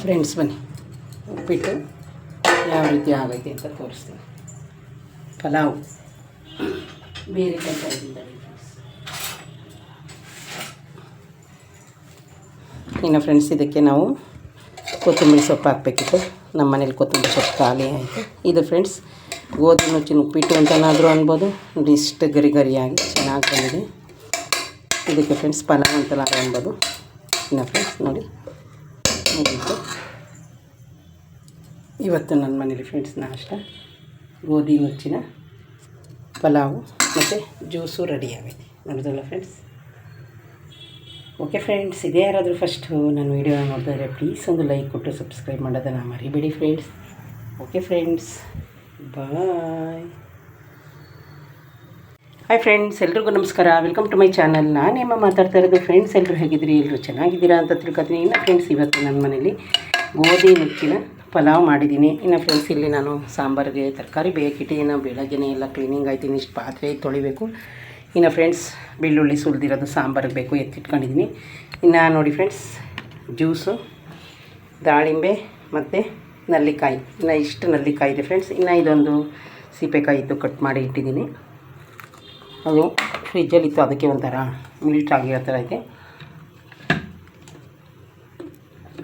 Friends ಬನ್ನಿ. ಉಪ್ಪಿಟ್ಟು ಯಾವ ರೀತಿ ಆಗೈತೆ ಅಂತ ತೋರಿಸ್ತೀನಿ. ಪಲಾವ್. ಬೇರೆ ಫ್ರೆಂಡ್ಸ್ ಇನ್ನು ಫ್ರೆಂಡ್ಸ್ ಇದಕ್ಕೆ ನಾವು ಕೊತ್ತಂಬರಿ ಸೊಪ್ಪು ಹಾಕಬೇಕಿತ್ತು. ನಮ್ಮ ಮನೇಲಿ ಕೊತ್ತಂಬರಿ ಸೊಪ್ಪು ಖಾಲಿ ಆಯಿತು. ಇದು ಫ್ರೆಂಡ್ಸ್ ಗೋಧಿ, ನುಚ್ಚಿನ ಉಪ್ಪಿಟ್ಟು ಅಂತನಾದರೂ ಅನ್ಬೋದು. ಇಷ್ಟು ಗರಿ ಗರಿಯಾಗಿ ಚೆನ್ನಾಗಿ ಬಂದಿದೆ. ಇದಕ್ಕೆ ಫ್ರೆಂಡ್ಸ್ ಪಲಾವ್ ಅಂತಲ್ಲ ಅನ್ಬೋದು. ಇನ್ನು ಫ್ರೆಂಡ್ಸ್ ನೋಡಿ. ಮುಗೀತು. ಇವತ್ತು ನನ್ನ ಮನೇಲಿ ಫ್ರೆಂಡ್ಸ್ ನಾಷ್ಟ ಗೋಧಿ ಮುಚ್ಚಿನ ಪಲಾವು ಮತ್ತು ಜ್ಯೂಸು ರೆಡಿ ಆಗಿದೆ ನೋಡಿದ್ರಲ್ಲ ಫ್ರೆಂಡ್ಸ್ ಓಕೆ ಫ್ರೆಂಡ್ಸ್ ಇದೇ ಯಾರಾದರೂ ಫಸ್ಟು ನನ್ನ ವೀಡಿಯೋ ನೋಡಿದ್ರೆ ಪ್ಲೀಸ್ ಒಂದು ಲೈಕ್ ಕೊಟ್ಟು ಸಬ್ಸ್ಕ್ರೈಬ್ ಮಾಡೋದನ್ನು ಮರಿಬೇಡಿ friends okay friends bye hi friends ಎಲ್ರಿಗೂ ನಮಸ್ಕಾರ. ವೆಲ್ಕಮ್ ಟು ಮೈ ಚಾನಲ್ ನಾನೇಮ್ಮ ಮಾತಾಡ್ತಾ ಇರೋದು ಫ್ರೆಂಡ್ಸ್ ಎಲ್ಲರೂ ಹೇಗಿದ್ದೀರಿ? ಎಲ್ಲರೂ ಚೆನ್ನಾಗಿದ್ದೀರಾ ಅಂತ ತಿಳ್ಕೊತೀನಿ. ಇನ್ನು ಫ್ರೆಂಡ್ಸ್ ಇವತ್ತು ನನ್ನ ಮನೇಲಿ ಗೋಧಿ ನುಚ್ಚಿನ ಪಲಾವ್ ಮಾಡಿದ್ದೀನಿ. ಇನ್ನು ಫ್ರೆಂಡ್ಸ್ ಇಲ್ಲಿ ನಾನು ಸಾಂಬಾರಿಗೆ, ತರಕಾರಿ ಬೇಕಿಟ್ಟಿದ್ದೀನಿ ಬೆಳಗ್ಗೆನೇ ಎಲ್ಲ ಕ್ಲೀನಿಂಗ್ ಆಯ್ತೀನಿ ಇಷ್ಟು ಪಾತ್ರೆ ತೊಳಿಬೇಕು. ಇನ್ನು ಫ್ರೆಂಡ್ಸ್ ಬೆಳ್ಳುಳ್ಳಿ ಸುಲಿದಿರೋದು ಸಾಂಬಾರಿಗೆ ಬೇಕು ಎತ್ತಿಟ್ಕೊಂಡಿದ್ದೀನಿ. ಇನ್ನು ನೋಡಿ ಫ್ರೆಂಡ್ಸ್ ಜ್ಯೂಸು ದಾಳಿಂಬೆ ಮತ್ತು ನಲ್ಲಿಕಾಯಿ. ಇನ್ನು ಇಷ್ಟು ನಲ್ಲಿಕಾಯಿ ಇದೆ ಫ್ರೆಂಡ್ಸ್ ಇನ್ನು ಇದೊಂದು ಸೀಪೆಕಾಯಿ ಇತ್ತು ಕಟ್ ಮಾಡಿ ಇಟ್ಟಿದ್ದೀನಿ. ಅದು ಫ್ರಿಜ್ಜಲ್ಲಿತ್ತು ಅದಕ್ಕೆ ಒಂಥರ ಮಿಲ್ಟ್ ಆಗಿರೋ ಥರ ಐತೆ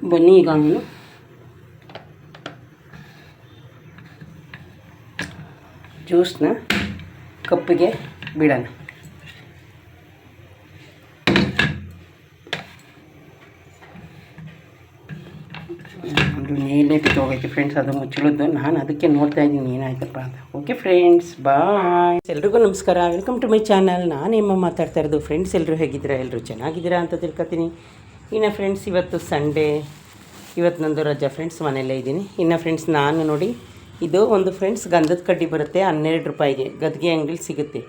ಬನ್ನಿ ಈಗ ನಾನು ಜ್ಯೂಸ್ನ ಕಪ್ಪಿಗೆ ಬಿಡೋಣ ಅದು ಬಿದ್ದೋಗೈತೆ ಫ್ರೆಂಡ್ಸ್ ಅದು ಮುಚ್ಚಳದ್ದು. ನಾನು ಅದಕ್ಕೆ ನೋಡ್ತಾ ಇದ್ದೀನಿ. ಏನಾಯ್ತಪ್ಪ ಅಂತ. ಓಕೆ ಫ್ರೆಂಡ್ಸ್ ಬಾಯ್ ಎಲ್ರಿಗೂ ನಮಸ್ಕಾರ. ವೆಲ್ಕಮ್ ಟು ಮೈ ಚಾನಲ್ ನಾನೇಮ್ಮ ಮಾತಾಡ್ತಾ ಇರೋದು. ಫ್ರೆಂಡ್ಸ್ ಎಲ್ಲರೂ ಹೇಗಿದ್ದೀರಾ? ಎಲ್ಲರೂ ಚೆನ್ನಾಗಿದ್ದೀರಾ ಅಂತ ತಿಳ್ಕೊತೀನಿ. ಇನ್ನು ಫ್ರೆಂಡ್ಸ್ ಇವತ್ತು ಸಂಡೇ ಇವತ್ತು ನಂದು ರಜಾ ಫ್ರೆಂಡ್ಸ್ ಮನೆಯಲ್ಲೇ ಇದ್ದೀನಿ. ಇನ್ನು ಫ್ರೆಂಡ್ಸ್ ನಾನು ನೋಡಿ, ಇದು ಒಂದು ಫ್ರೆಂಡ್ಸ್ ಗಂಧದ ಕಡ್ಡಿ ಬರುತ್ತೆ. ಹನ್ನೆರಡು ರೂಪಾಯಿಗೆ. ಗದ್ಗೆ ಅಂಗಡಿಲಿ ಸಿಗುತ್ತೆ.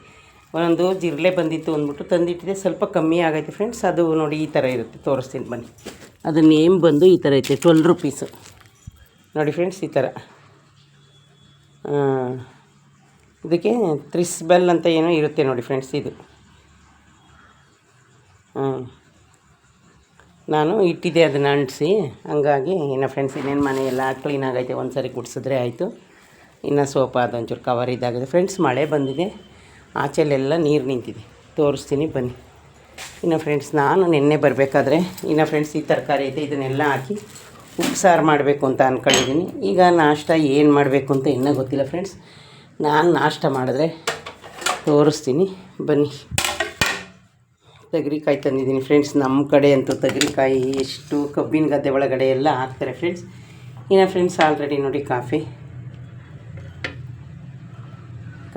ಒಂದೊಂದು ಜಿರಳೆ ಬಂದಿತ್ತು ಅಂದ್ಬಿಟ್ಟು ತಂದಿಟ್ಟಿದೆ. ಸ್ವಲ್ಪ ಕಮ್ಮಿ ಆಗೈತೆ ಫ್ರೆಂಡ್ಸ್ ಅದು ನೋಡಿ ಈ ಥರ ಇರುತ್ತೆ. ತೋರಿಸ್ತೀನಿ ಬನ್ನಿ. ಅದು ನೇಮ್ ಬಂದು ಈ ಥರ ಐತೆ. ಟ್ವೆಲ್ ರುಪೀಸು ನೋಡಿ ಫ್ರೆಂಡ್ಸ್, ಈ ಥರ. ಇದಕ್ಕೆ ತ್ರಿಸ್ ಬೆಲ್ ಅಂತ ಏನೋ ಇರುತ್ತೆ ನೋಡಿ ಫ್ರೆಂಡ್ಸ್, ಇದು. ನಾನು ಇಟ್ಟಿದ್ದೆ ಅದನ್ನು ಅಂಟಿಸಿ. ಹಂಗಾಗಿ ಇನ್ನು ಫ್ರೆಂಡ್ಸ್, ಇನ್ನೇನು ಮನೆ ಕ್ಲೀನ್ ಆಗೈತೆ ಒಂದು ಸರಿ ಗುಡಿಸಿದ್ರೆ ಆಯಿತು. ಇನ್ನು ಸೋಪ, ಅದೊಂಚೂರು ಕವರ್ ಇದಾಗಿದೆ. ಫ್ರೆಂಡ್ಸ್, ಮಳೆ ಬಂದಿದೆ. ಆಚೆಲೆಲ್ಲ ನೀರು ನಿಂತಿದೆ. ತೋರಿಸ್ತೀನಿ, ಬನ್ನಿ. ಇನ್ನು ಫ್ರೆಂಡ್ಸ್, ನಾನು ನಿನ್ನೆ ಬರಬೇಕಾದ್ರೆ, ಇನ್ನು ಫ್ರೆಂಡ್ಸ್, ಈ ತರಕಾರಿ ಐತೆ, ಇದನ್ನೆಲ್ಲ ಹಾಕಿ ಉಪ್ಸಾರು ಮಾಡಬೇಕು ಅಂತ ಅಂದ್ಕೊಂಡಿದ್ದೀನಿ ಈಗ ನಾಷ್ಟ ಏನು ಮಾಡಬೇಕು ಅಂತ ಇನ್ನೂ ಗೊತ್ತಿಲ್ಲ ಫ್ರೆಂಡ್ಸ್ ನಾನು ನಾಷ್ಟ ಮಾಡಿದ್ರೆ ತೋರಿಸ್ತೀನಿ. ಬನ್ನಿ. ತಗರಿಕಾಯಿ ತಂದಿದ್ದೀನಿ ಫ್ರೆಂಡ್ಸ್ ನಮ್ಮ ಕಡೆ ಅಂತೂ ತಗರಿಕಾಯಿ ಎಷ್ಟು ಕಬ್ಬಿನ ಗದ್ದೆ ಒಳಗಡೆ ಎಲ್ಲ ಹಾಕ್ತಾರೆ ಫ್ರೆಂಡ್ಸ್ ಇನ್ನು ಫ್ರೆಂಡ್ಸ್ ಆಲ್ರೆಡಿ ನೋಡಿ ಕಾಫಿ.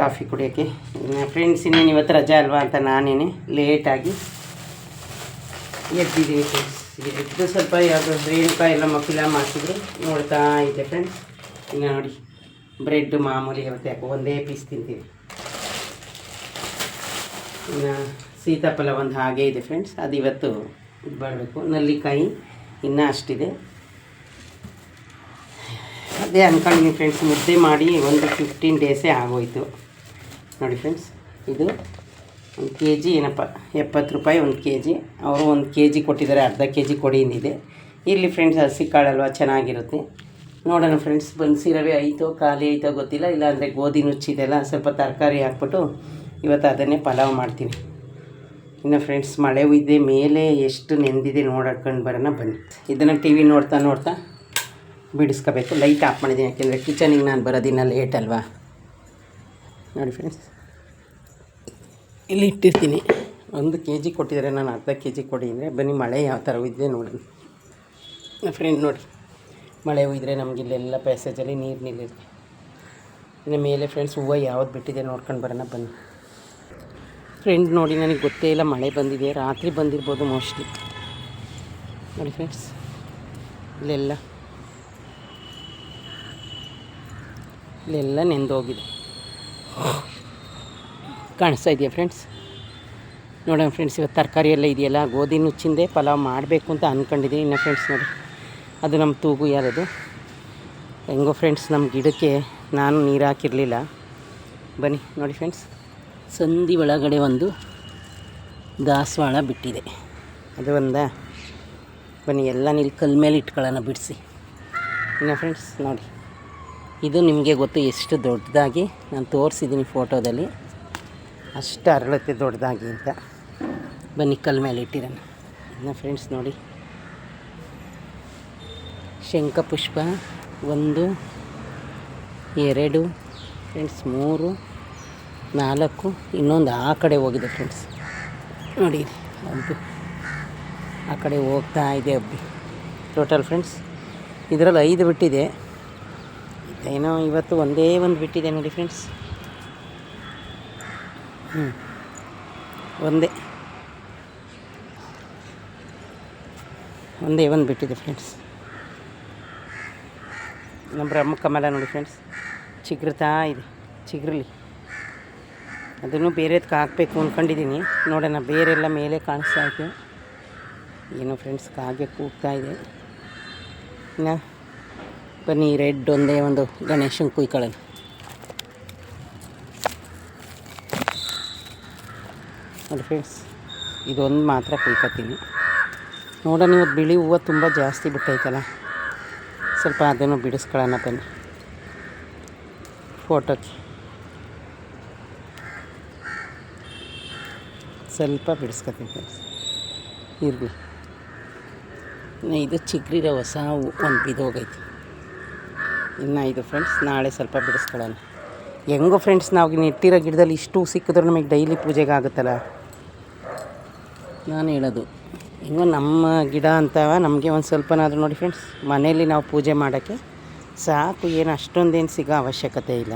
ಕಾಫಿ ಕುಡಿಯೋಕ್ಕೆ. ಇನ್ನು ಫ್ರೆಂಡ್ಸ್ ಇನ್ನೇನು ಇವತ್ತು ರಜಾ ಅಲ್ವಾ ಅಂತ ನಾನೇನೆ ಲೇಟಾಗಿ ಎದ್ದಿದ್ದೀನಿ ಫ್ರೆಂಡ್ಸ್ ಎದ್ದು ಸ್ವಲ್ಪ ಯಾವುದು ರೇಣುಕಾ ಎಲ್ಲ ಮಕ್ಕಳ ಮಾಡಿಸಿದ್ರು, ನೋಡ್ತಾ ಇದ್ದೆ ಫ್ರೆಂಡ್ಸ್ ಇನ್ನು ನೋಡಿ, ಬ್ರೆಡ್ ಮಾಮೂಲಿ ಇರುತ್ತೆ, ಯಾಕೆ ಒಂದೇ ಪೀಸ್ ತಿಂತೀವಿ ಇನ್ನು ಸೀತಾಫಲ ಒಂದು ಹಾಗೆ ಇದೆ ಫ್ರೆಂಡ್ಸ್ ಅದು ಇವತ್ತು ಇದು ಮಾಡಬೇಕು ನಲ್ಲಿಕಾಯಿ ಇನ್ನೂ ಅಷ್ಟಿದೆ. ಅದೇ ಅಂದ್ಕೊಂಡಿದ್ದೀನಿ ಫ್ರೆಂಡ್ಸ್ ಮುದ್ದೆ ಮಾಡಿ ಒಂದು ಫಿಫ್ಟೀನ್ ಡೇಸೇ ಆಗೋಯಿತು. ನೋಡಿ ಫ್ರೆಂಡ್ಸ್ ಇದು ಒಂದು ಕೆ ಜಿ ಏನಪ್ಪ, ಎಪ್ಪತ್ತು ರೂಪಾಯಿ ಒಂದು ಕೆ ಜಿ ಅವರು ಒಂದು ಕೆ ಜಿ ಕೊಟ್ಟಿದ್ದಾರೆ, ಅರ್ಧ ಕೆ ಜಿ ಕೊಡಿ ಅಂದಿದೆ ಇರಲಿ ಫ್ರೆಂಡ್ಸ್ ಹಸಿ ಕಾಳಲ್ವ ಚೆನ್ನಾಗಿರುತ್ತೆ. ನೋಡೋಣ ಫ್ರೆಂಡ್ಸ್ ಬನ್ಸಿ ರವೆ ಐತೋ ಖಾಲಿ ಆಯಿತೋ ಗೊತ್ತಿಲ್ಲ. ಇಲ್ಲಾಂದರೆ ಗೋಧಿ ನುಚ್ಚಿದೆಲ್ಲ ಸ್ವಲ್ಪ ತರಕಾರಿ ಹಾಕ್ಬಿಟ್ಟು ಇವತ್ತು ಅದನ್ನೇ ಪಲಾವ್ ಮಾಡ್ತೀನಿ. ಇನ್ನು ಫ್ರೆಂಡ್ಸ್ ಮಳೆ ಇದೆ, ಮೇಲೆ ಎಷ್ಟು ನೆಂದಿದೆ ನೋಡಕೊಂಡು ಬರೋಣ ಬನ್ನಿ. ಇದನ್ನು ಟಿ ವಿ ನೋಡ್ತಾ ನೋಡ್ತಾ ಬಿಡಿಸ್ಕೋಬೇಕು. ಲೈಟ್ ಆಫ್ ಮಾಡಿದ್ದೀನಿ, ಯಾಕೆಂದರೆ ಕಿಚನಿಗೆ ನಾನು ಬರೋದಿನ ಲೇಟ್ ಅಲ್ವಾ. ನೋಡಿ ಫ್ರೆಂಡ್ಸ್ ಇಲ್ಲಿ ಇಟ್ಟಿರ್ತೀನಿ. ಒಂದು ಕೆ ಜಿ ಕೊಟ್ಟಿದ್ದಾರೆ, ನಾನು ಅರ್ಧ ಕೆ ಜಿ ಕೊಡಿ ಅಂದರೆ ಬನ್ನಿ, ಮಳೆ ಯಾವ ಥರ ಇದೆ ನೋಡಿ ಫ್ರೆಂಡ್ ನೋಡಿ, ಮಳೆ ಹೋಯ್ದರೆ ನಮಗೆ ಇಲ್ಲೆಲ್ಲ ಪ್ಯಾಸೇಜಲ್ಲಿ ನೀರು ನಿಲ್ಲಿದೆ. ಇನ್ನು ಮೇಲೆ ಫ್ರೆಂಡ್ಸ್ ಹೂವು ಯಾವ್ದು ಬಿಟ್ಟಿದೆ ನೋಡ್ಕೊಂಡು ಬರೋಣ, ಬನ್ನಿ. ಫ್ರೆಂಡ್ ನೋಡಿ, ನನಗೆ ಗೊತ್ತೇ ಇಲ್ಲ, ಮಳೆ ಬಂದಿದೆ, ರಾತ್ರಿ ಬಂದಿರ್ಬೋದು ಮೋಸ್ಟ್ಲಿ ನೋಡಿ ಫ್ರೆಂಡ್ಸ್ ಇಲ್ಲೆಲ್ಲ ಇಲ್ಲೆಲ್ಲ ನೆಂದೋಗಿದೆ. ಕಾಣಿಸ್ತಾ ಇದೆಯಾ ಫ್ರೆಂಡ್ಸ್ ನೋಡೋಣ ಫ್ರೆಂಡ್ಸ್ ಇವತ್ತು ತರಕಾರಿ ಎಲ್ಲ ಇದೆಯಲ್ಲ ಗೋಧಿ ನುಚ್ಚಿಂದೆ ಪಲಾವ್ ಮಾಡಬೇಕು ಅಂತ ಅಂದ್ಕೊಂಡಿದ್ದೀನಿ ಇನ್ನು ಫ್ರೆಂಡ್ಸ್ ನೋಡಿ, ಅದು ನಮ್ಮ ತೂಗು ಯಾರದು? ಹೆಂಗೋ ಫ್ರೆಂಡ್ಸ್ ನಮ್ಮ ಗಿಡಕ್ಕೆ ನಾನು ನೀರು ಹಾಕಿರಲಿಲ್ಲ. ಬನ್ನಿ, ನೋಡಿ ಫ್ರೆಂಡ್ಸ್ ಸಂಧಿ ಒಳಗಡೆ ಒಂದು ದಾಸವಾಳ ಬಿಟ್ಟಿದೆ. ಅದು ಒಂದ. ಬನ್ನಿ, ಎಲ್ಲ ನೀರು ಕಲ್ ಮೇಲೆ ಇಟ್ಕೊಳ್ಳೋಣ ಬಿಡಿಸಿ. ಇನ್ನು ಫ್ರೆಂಡ್ಸ್ ನೋಡಿ. ಇದು ನಿಮಗೆ ಗೊತ್ತು ಎಷ್ಟು ದೊಡ್ಡದಾಗಿ ನಾನು ತೋರಿಸಿದ್ದೀನಿ ಫೋಟೋದಲ್ಲಿ ಅಷ್ಟು ಅರಳುತ್ತೆ ದೊಡ್ಡದಾಗಿ ಅಂತ. ಬನ್ನಿ, ಕಲ್ ಮೇಲೆ ಇಟ್ಟಿರೋಣ. ಇನ್ನು ಫ್ರೆಂಡ್ಸ್ ನೋಡಿ. ಶಂಖಪುಷ್ಪ ಒಂದು, ಎರಡು ಫ್ರೆಂಡ್ಸ್ ಮೂರು, ನಾಲ್ಕು, ಇನ್ನೊಂದು ಆ ಕಡೆ ಹೋಗಿದೆ ಫ್ರೆಂಡ್ಸ್ ನೋಡಿ, ಅಬ್ಬಿ. ಆ ಕಡೆ ಹೋಗ್ತಾ ಇದೆ ಅಬ್ಬಿ. ಟೋಟಲ್ ಫ್ರೆಂಡ್ಸ್ ಇದರಲ್ಲಿ ಐದು ಬಿಟ್ಟಿದೆ. ಏನೋ ಇವತ್ತು ಒಂದೇ ಒಂದು ಬಿಟ್ಟಿದೆ ನೋಡಿ ಫ್ರೆಂಡ್ಸ್ ಒಂದೇ ಒಂದೇ. ಒಂದು ಬಿಟ್ಟಿದೆ ಫ್ರೆಂಡ್ಸ್ ನಮ್ಮ ಬ್ರಹ್ಮ ಕಮಲ ನೋಡಿ ಫ್ರೆಂಡ್ಸ್ ಚಿಗುರ್ತಾ ಇದೆ. ಚಿಗುರಲಿ. ಅದನ್ನು ಬೇರೆದಕ್ಕೆ ಹಾಕಬೇಕು ಅಂದ್ಕೊಂಡಿದ್ದೀನಿ ನೋಡೋಣ, ಬೇರೆಲ್ಲ ಮೇಲೆ ಕಾಣಿಸ್ತಾ ಇದೆ. ಏನೋ ಫ್ರೆಂಡ್ಸ್ ಕಾಗೆ ಕೂಗ್ತಾ ಇದೆ. ಇನ್ನು ಬನ್ನಿ, ರೆಡ್ ಒಂದೇ ಒಂದು ಗಣೇಶನ ಕುಯ್ಕೊಳ್ಳೋಣ. ನೋಡಿ ಫ್ರೆಂಡ್ಸ್ ಇದೊಂದು ಮಾತ್ರ ಕುಯ್ಕೊತೀನಿ ನೋಡೋಣ ಇವತ್ತು ಬಿಳಿ ಹೂವು ತುಂಬ ಜಾಸ್ತಿ ಬಿಟ್ಟೈತಲ್ಲ. ಸ್ವಲ್ಪ ಅದನ್ನು ಬಿಡಿಸ್ಕೊಳ್ಳೋಣ ಬನ್ನಿ. ಫೋಟೋಕ್ಕೆ ಸ್ವಲ್ಪ ಬಿಡಿಸ್ಕೊತೀನಿ ಫ್ರೆಂಡ್ಸ್ ಇನ್ನು ಇದು ಚಿಗ್ರಿರೋ ಹೊಸ ಹೂವು ಒಂದು ಬಿದೋಗೈತಿ ಇನ್ನು ಇದು ಫ್ರೆಂಡ್ಸ್ ನಾಳೆ ಸ್ವಲ್ಪ ಬಿಡಿಸ್ಕೊಳ್ಳೋಣ. ಹೆಂಗೋ ಫ್ರೆಂಡ್ಸ್ ನಾವು ನೆಟ್ಟಿರೋ ಗಿಡದಲ್ಲಿ ಇಷ್ಟು ಸಿಕ್ಕಿದ್ರೂ ನಮಗೆ ಡೈಲಿ ಪೂಜೆಗೆ ಆಗುತ್ತಲ್ಲ ನಾನು ಹೇಳೋದು. ಹೆಂಗೋ ನಮ್ಮ ಗಿಡ ಅಂತವ ನಮಗೆ ಒಂದು ಸ್ವಲ್ಪನಾದರೂ ನೋಡಿ ಫ್ರೆಂಡ್ಸ್ ಮನೆಯಲ್ಲಿ ನಾವು ಪೂಜೆ ಮಾಡೋಕ್ಕೆ ಸಾಕು, ಏನು ಅಷ್ಟೊಂದೇನು ಸಿಗೋ ಅವಶ್ಯಕತೆ ಇಲ್ಲ.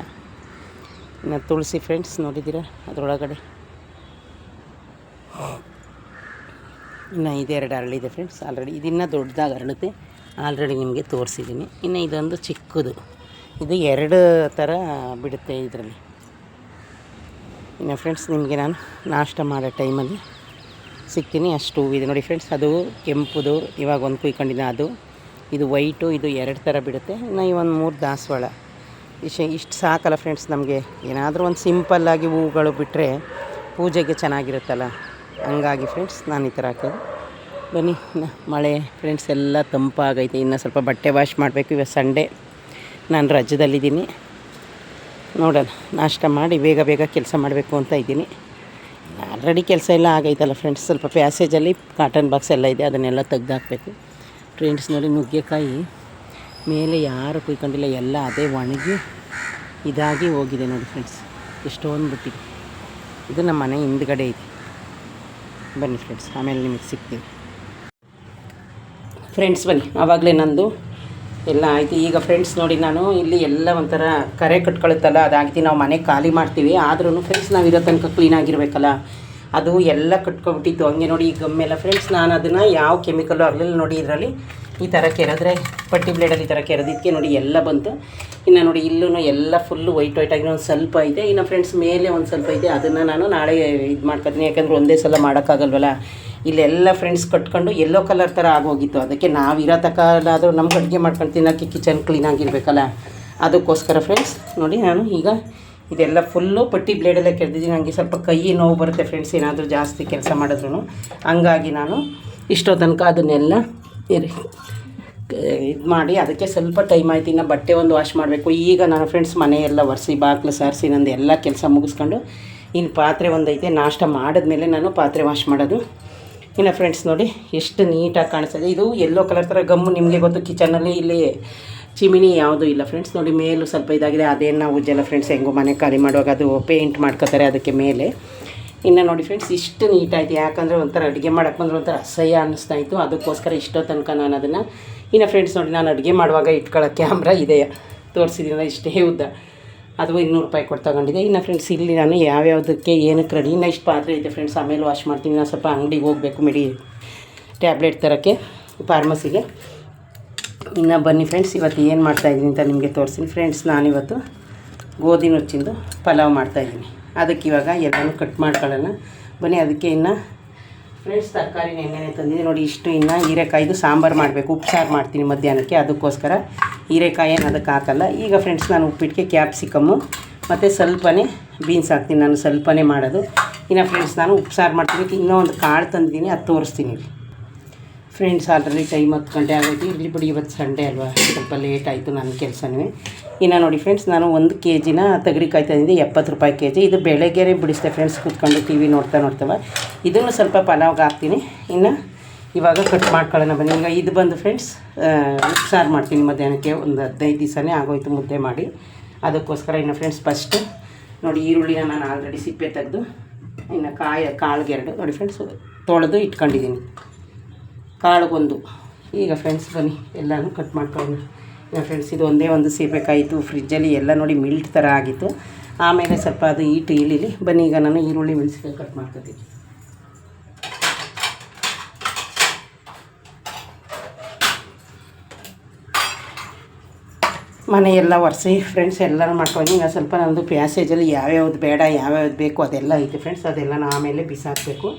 ಇನ್ನು ತುಳಸಿ ಫ್ರೆಂಡ್ಸ್ ನೋಡಿದ್ದೀರಾ ಅದರೊಳಗಡೆ? ಇನ್ನು ಇದೆರಡು ಅರಳಿದೆ ಫ್ರೆಂಡ್ಸ್ ಆಲ್ರೆಡಿ ಇದನ್ನು ದೊಡ್ಡದಾಗಿ ಅರಳುತ್ತೆ ಆಲ್ರೆಡಿ ನಿಮಗೆ ತೋರಿಸಿದ್ದೀನಿ. ಇನ್ನು ಇದೊಂದು ಚಿಕ್ಕದು. ಇದು ಎರಡು ಥರ ಬಿಡುತ್ತೆ ಇದರಲ್ಲಿ. ಇನ್ನು ಫ್ರೆಂಡ್ಸ್ ನಿಮಗೆ ನಾನು ನಾಷ್ಟ ಮಾಡೋ ಟೈಮಲ್ಲಿ ಸಿಗ್ತೀನಿ ಅಷ್ಟು. ಹೂವಿದೆ ನೋಡಿ ಫ್ರೆಂಡ್ಸ್ ಅದು ಕೆಂಪುದು, ಇವಾಗ ಒಂದು ಕುಯ್ಕೊಂಡಿದ್ದೆ ಅದು. ಇದು ವೈಟು ಇದು ಎರಡು ಥರ ಬಿಡುತ್ತೆ. ಇನ್ನು ಈ ಒಂದು ಮೂರು ದಾಸವಾಳ. ಇಷ್ಟ ಇಷ್ಟು ಸಾಕಲ್ಲ ಫ್ರೆಂಡ್ಸ್ ನಮಗೆ. ಏನಾದರೂ ಒಂದು ಸಿಂಪಲ್ಲಾಗಿ ಹೂಗಳು ಬಿಟ್ಟರೆ ಪೂಜೆಗೆ ಚೆನ್ನಾಗಿರುತ್ತಲ್ಲ. ಹಂಗಾಗಿ ಫ್ರೆಂಡ್ಸ್ ನಾನು ಈ ಥರ ಹಾಕೋದು. ಬನ್ನಿ ಮಳೆ ಫ್ರೆಂಡ್ಸ್ ಎಲ್ಲ ತಂಪಾಗೈತೆ. ಇನ್ನು ಸ್ವಲ್ಪ ಬಟ್ಟೆ ವಾಶ್ ಮಾಡಬೇಕು. ಇವಾಗ ಸಂಡೇ. ನಾನು ರಜದಲ್ಲಿದ್ದೀನಿ. ನೋಡೋಣ. ನಾಷ್ಟ ಮಾಡಿ ಬೇಗ ಬೇಗ ಕೆಲಸ ಮಾಡಬೇಕು ಅಂತ ಇದ್ದೀನಿ. ಆಲ್ರೆಡಿ ಕೆಲಸ ಎಲ್ಲ ಆಗೈತಲ್ಲ ಫ್ರೆಂಡ್ಸ್ ಸ್ವಲ್ಪ ಪ್ಯಾಸೇಜಲ್ಲಿ ಕಾಟನ್ ಬಾಕ್ಸ್ ಎಲ್ಲ ಇದೆ, ಅದನ್ನೆಲ್ಲ ತೆಗ್ದಾಕಬೇಕು. ಫ್ರೆಂಡ್ಸ್ ನೋಡಿ ನುಗ್ಗೆಕಾಯಿ, ಮೇಲೆ ಯಾರು ಕುಯ್ಕೊಂಡಿಲ್ಲ, ಎಲ್ಲ ಅದೇ ಒಣಗಿ ಇದಾಗಿ ಹೋಗಿದೆ ನೋಡಿ ಫ್ರೆಂಡ್ಸ್ ಎಷ್ಟೊಂದು ಬಿಟ್ಟಿದೆ. ಇದು ನಮ್ಮ ಮನೆ ಹಿಂದ್ಗಡೆ ಇದೆ. ಬನ್ನಿ ಫ್ರೆಂಡ್ಸ್ ಆಮೇಲೆ ನಿಮಗೆ ಸಿಗ್ತೀವಿ ಫ್ರೆಂಡ್ಸ್ ಬನ್ನಿ, ಆವಾಗಲೇ ನಂದು ಎಲ್ಲ ಆಯಿತು, ಈಗ ಫ್ರೆಂಡ್ಸ್ ನೋಡಿ ನಾನು ಇಲ್ಲಿ ಎಲ್ಲ ಒಂಥರ ಕರೆ ಕಟ್ಕೊಳುತ್ತಲ್ಲ ಅದಾಗ್ತಿ ನಾವು ಮನೆ ಖಾಲಿ ಮಾಡ್ತೀವಿ. ಆದ್ರೂ ಫ್ರೆಂಡ್ಸ್ ನಾವು ಇರೋ ತನಕ ಕ್ಲೀನಾಗಿರ್ಬೇಕಲ್ಲ ಅದು ಎಲ್ಲ ಕಟ್ಕೊಬಿಟ್ಟಿತ್ತು. ಹಂಗೆ ನೋಡಿ ಈ ಗಮ್ಮೆಲ್ಲ ಫ್ರೆಂಡ್ಸ್ ನಾನು ಅದನ್ನು ಯಾವ ಕೆಮಿಕಲ್ಲು ಆಗಲಿಲ್ಲ ನೋಡಿ ಇದರಲ್ಲಿ. ಈ ಥರ ಕೆರೆದ್ರೆ, ಪಟ್ಟಿ ಬ್ಲೇಡಲ್ಲಿ ಈ ಥರ ಕೆರೆದಿದ್ದಕ್ಕೆ ನೋಡಿ ಎಲ್ಲ ಬಂತು. ಇನ್ನು ನೋಡಿ ಇಲ್ಲೂ ಎಲ್ಲ ಫುಲ್ಲು ವೈಟ್ ವೈಟ್ ಆಗಿ ಒಂದು ಸ್ವಲ್ಪ ಇದೆ ಇನ್ನು ಫ್ರೆಂಡ್ಸ್ ಮೇಲೆ ಒಂದು ಸ್ವಲ್ಪ ಇದೆ ಅದನ್ನು ನಾನು ನಾಳೆ ಇದು ಮಾಡ್ಕೊತೀನಿ. ಯಾಕಂದ್ರೆ ಒಂದೇ ಸಲ ಮಾಡೋಕ್ಕಾಗಲ್ವಲ್ಲ. ಇಲ್ಲೆಲ್ಲ ಫ್ರೆಂಡ್ಸ್ ಕಟ್ಕೊಂಡು ಎಲ್ಲೋ ಕಲರ್ ಥರ ಆಗೋಗಿತ್ತು. ಅದಕ್ಕೆ ನಾವು ಇರೋ ನಮ್ಮ ನಮ್ಗೆ ಅಡುಗೆ ಮಾಡ್ಕೊಂಡು ತಿನ್ನೋಕ್ಕೆ ಕಿಚನ್ ಕ್ಲೀನಾಗಿರ್ಬೇಕಲ್ಲ ಅದಕ್ಕೋಸ್ಕರ ಫ್ರೆಂಡ್ಸ್ ನೋಡಿ ನಾನು ಈಗ ಇದೆಲ್ಲ ಫುಲ್ಲು ಪಟ್ಟಿ ಬ್ಲೇಡೆಲ್ಲ ಕೆರೆದಿದ್ದೀನಿ ನನಗೆ ಸ್ವಲ್ಪ ಕೈ ನೋವು ಬರುತ್ತೆ ಫ್ರೆಂಡ್ಸ್ ಏನಾದರೂ ಜಾಸ್ತಿ ಕೆಲಸ ಮಾಡಿದ್ರು ಹಂಗಾಗಿ ನಾನು ಇಷ್ಟೋ ತನಕ ಅದನ್ನೆಲ್ಲ ಇರಿ, ಇದು ಮಾಡಿ ಅದಕ್ಕೆ ಸ್ವಲ್ಪ ಟೈಮ್ ಆಯ್ತು. ಇನ್ನು ಬಟ್ಟೆ ಒಂದು ವಾಶ್ ಮಾಡಬೇಕು. ಈಗ ನಾನು ಫ್ರೆಂಡ್ಸ್ ಮನೆಯೆಲ್ಲ ಒರೆಸಿ, ಬಾಗಿಲು ಸಾರಿಸಿ, ನಂದು ಎಲ್ಲ ಕೆಲಸ ಮುಗಿಸ್ಕೊಂಡು ಇನ್ನು ಪಾತ್ರೆ ಒಂದೈತೆ. ನಾಷ್ಟ ಮಾಡಿದ್ಮೇಲೆ ನಾನು ಪಾತ್ರೆ ವಾಶ್ ಮಾಡೋದು. ಇನ್ನು ಫ್ರೆಂಡ್ಸ್ ನೋಡಿ, ಎಷ್ಟು ನೀಟಾಗಿ ಕಾಣಿಸ್ತದೆ. ಇದು ಎಲ್ಲೋ ಕಲರ್ ಥರ ಗಮ್ಮು ನಿಮಗೆ ಗೊತ್ತು ಕಿಚನಲ್ಲಿ ಇಲ್ಲಿ ಚಿಮಿನಿ ಯಾವುದೂ ಇಲ್ಲ. ಫ್ರೆಂಡ್ಸ್ ನೋಡಿ, ಮೇಲೂ ಸ್ವಲ್ಪ ಇದಾಗಿದೆ. ಅದೇನು ನಾವು ಉಜ್ಜಲ್ಲ ಫ್ರೆಂಡ್ಸ್ ಹೆಂಗೋ ಮನೆ ಖಾಲಿ ಮಾಡುವಾಗ ಅದು ಪೇಂಟ್ ಮಾಡ್ಕೋತಾರೆ ಅದಕ್ಕೆ ಮೇಲೆ. ಇನ್ನು ನೋಡಿ ಫ್ರೆಂಡ್ಸ್ ಇಷ್ಟು ನೀಟಾಯಿತು ಯಾಕಂದರೆ ಒಂಥರ ಅಡುಗೆ ಮಾಡೋಕೆ ಬಂದರೆ ಒಂಥರ ಅಸಹ್ಯ ಇತ್ತು. ಅದಕ್ಕೋಸ್ಕರ ಇಷ್ಟೋ ತನಕ ನಾನು ಅದನ್ನು, ಇನ್ನು ಫ್ರೆಂಡ್ಸ್ ನೋಡಿ, ನಾನು ಅಡುಗೆ ಮಾಡುವಾಗ ಇಟ್ಕೊಳ್ಳೋ ಕ್ಯಾಮ್ರಾ ಇದೆ ತೋರಿಸಿದ್ದೀನಿ ಇಷ್ಟೇ ಉದ್ದ. ಅದು ಇನ್ನೂರು ರೂಪಾಯಿ ಕೊಟ್ಟು ತಗೊಂಡಿದ್ದೆ. ಇನ್ನು ಫ್ರೆಂಡ್ಸ್ ಇಲ್ಲಿ ನಾನು ಯಾವ್ಯಾವುದಕ್ಕೆ ಏನಕ್ಕೆ ರೆಡಿ ಇಷ್ಟು ಪಾತ್ರೆ ಇದೆ ಫ್ರೆಂಡ್ಸ್ ಆಮೇಲೆ ವಾಶ್ ಮಾಡ್ತೀನಿ. ನಾನು ಸ್ವಲ್ಪ ಅಂಗಡಿಗೆ ಹೋಗಬೇಕು ಮಿಡಿ ಟ್ಯಾಬ್ಲೆಟ್ ತರೋಕ್ಕೆ ಫಾರ್ಮಸಿಗೆ ಇನ್ನು ಬನ್ನಿ ಫ್ರೆಂಡ್ಸ್ ಇವತ್ತು ಏನು ಮಾಡ್ತಾಯಿದ್ದೀನಿ ಅಂತ ನಿಮಗೆ ತೋರಿಸ್ತೀನಿ. ಫ್ರೆಂಡ್ಸ್ ನಾನಿವತ್ತು ಗೋಧಿ ನುಚ್ಚಿಂದು ಪಲಾವ್ ಮಾಡ್ತಾಯಿದ್ದೀನಿ ಅದಕ್ಕೆ ಇವಾಗ ಎಲ್ಲನೂ ಕಟ್ ಮಾಡ್ಕೊಳ್ಳೋಣ. ಬನ್ನಿ, ಅದಕ್ಕೆ ಇನ್ನು ಫ್ರೆಂಡ್ಸ್, ತರಕಾರಿ ಹೆಂಗೇನೆ ತಂದಿದ್ದೀನಿ ನೋಡಿ, ಇಷ್ಟು ಇನ್ನು ಹೀರೆಕಾಯ್ದು ಸಾಂಬಾರು ಮಾಡಬೇಕು. ಉಪ್ಸಾರು ಮಾಡ್ತೀನಿ ಮಧ್ಯಾಹ್ನಕ್ಕೆ, ಅದಕ್ಕೋಸ್ಕರ. ಹೀರೆಕಾಯಿ ಏನು ಅದಕ್ಕೆ ಹಾಕಲ್ಲ. ಈಗ ಫ್ರೆಂಡ್ಸ್, ನಾನು ಉಪ್ಪಿಟ್ಟಿಗೆ ಕ್ಯಾಪ್ಸಿಕಮ್ಮು, ಮತ್ತು ಸ್ವಲ್ಪನೇ ಬೀನ್ಸ್ ಹಾಕ್ತೀನಿ. ನಾನು ಸ್ವಲ್ಪನೇ ಮಾಡೋದು. ಇನ್ನು ಫ್ರೆಂಡ್ಸ್, ನಾನು ಉಪ್ಸಾರು ಮಾಡ್ತೀನಿ. ಇನ್ನೂ ಒಂದು ಕಾಳು ತಂದಿದ್ದೀನಿ, ಅದು ತೋರಿಸ್ತೀನಿ ಫ್ರೆಂಡ್ಸ್ ಆಲ್ರೆಡಿ ಟೈಮ್ ಹತ್ತು ಗಂಟೆ ಆಗೋಯ್ತು. ಇರಲಿ ಬಿಡಿ, ಇವತ್ತು ಸಂಡೇ ಅಲ್ವಾ? ಸ್ವಲ್ಪ ಲೇಟ್ ಆಯಿತು ನನ್ನ ಕೆಲಸನೇ. ಇನ್ನು ನೋಡಿ ಫ್ರೆಂಡ್ಸ್ ನಾನು ಒಂದು ಕೆ ಜಿನ ತಗರಿಕಾಯಿ ತಂದಿದ್ದೆ ಎಪ್ಪತ್ತು ರೂಪಾಯಿ ಕೆ ಜಿ ಇದು ಬೆಳಗ್ಗೆ ಬಿಡಿಸ್ದೆ ಫ್ರೆಂಡ್ಸ್ ಕೂತ್ಕೊಂಡು ಟಿ ವಿ ನೋಡ್ತಾ ನೋಡ್ತವ ಇದನ್ನು ಸ್ವಲ್ಪ ಪಲಾವ್ಗೆ ಹಾಕ್ತೀನಿ. ಇನ್ನು ಇವಾಗ ಕಟ್ ಮಾಡ್ಕೊಳ್ಳೋಣ ಬನ್ನಿ. ಈಗ ಇದು ಬಂದು ಫ್ರೆಂಡ್ಸ್ ಸಾರು ಮಾಡ್ತೀನಿ ಮಧ್ಯಾಹ್ನಕ್ಕೆ. ಒಂದು ಹದಿನೈದು ದಿವಸನೇ ಆಗೋಯ್ತು ಮುದ್ದೆ ಮಾಡಿ. ಅದಕ್ಕೋಸ್ಕರ ಇನ್ನು ಫ್ರೆಂಡ್ಸ್ ಫಸ್ಟು ನೋಡಿ ಈರುಳ್ಳಿನ ನಾನು ಆಲ್ರೆಡಿ ಸಿಪ್ಪೆ ತೆಗೆದು, ಇನ್ನು ಕಾಯಿ ಕಾಳಿಗೆರಡು ನೋಡಿ ಫ್ರೆಂಡ್ಸ್ ತೊಳೆದು ಇಟ್ಕೊಂಡಿದ್ದೀನಿ. ಕಾಳಿಗೊಂದು. ಈಗ ಫ್ರೆಂಡ್ಸ್ ಬನ್ನಿ, ಎಲ್ಲನೂ ಕಟ್ ಮಾಡ್ಕೊಳ್ಳೋಣ. ಈಗ ಫ್ರೆಂಡ್ಸ್ ಇದು ಒಂದೇ ಒಂದು ಸೀಬೆಕಾಯಿತು ಫ್ರಿಜ್ಜಲ್ಲಿ ಎಲ್ಲ ನೋಡಿ ಮಿಲ್ಟ್ ಥರ ಆಗಿತ್ತು. ಆಮೇಲೆ ಸ್ವಲ್ಪ ಅದು ಈಟು ಇಳಿಲಿ ಬನ್ನಿ ಈಗ ನಾನು ಈರುಳ್ಳಿ, ಮೆಣಸಿನ್ಕಾಯಿ ಕಟ್ ಮಾಡ್ಕೋತೀನಿ. ಮನೆ ಎಲ್ಲ ಒರೆಸಿ ಫ್ರೆಂಡ್ಸ್ ಎಲ್ಲರೂ ಮಾಡ್ಕೊಂಡು ಈಗ ಸ್ವಲ್ಪ ನಮ್ಮದು ಪ್ಯಾಸೇಜಲ್ಲಿ ಯಾವ್ಯಾವ್ದು ಬೇಡ, ಯಾವ್ಯಾವ್ದು ಬೇಕು ಅದೆಲ್ಲ ಐತೆ ಫ್ರೆಂಡ್ಸ್ ಅದೆಲ್ಲ ಆಮೇಲೆ ಬಿಸಾಕಬೇಕು.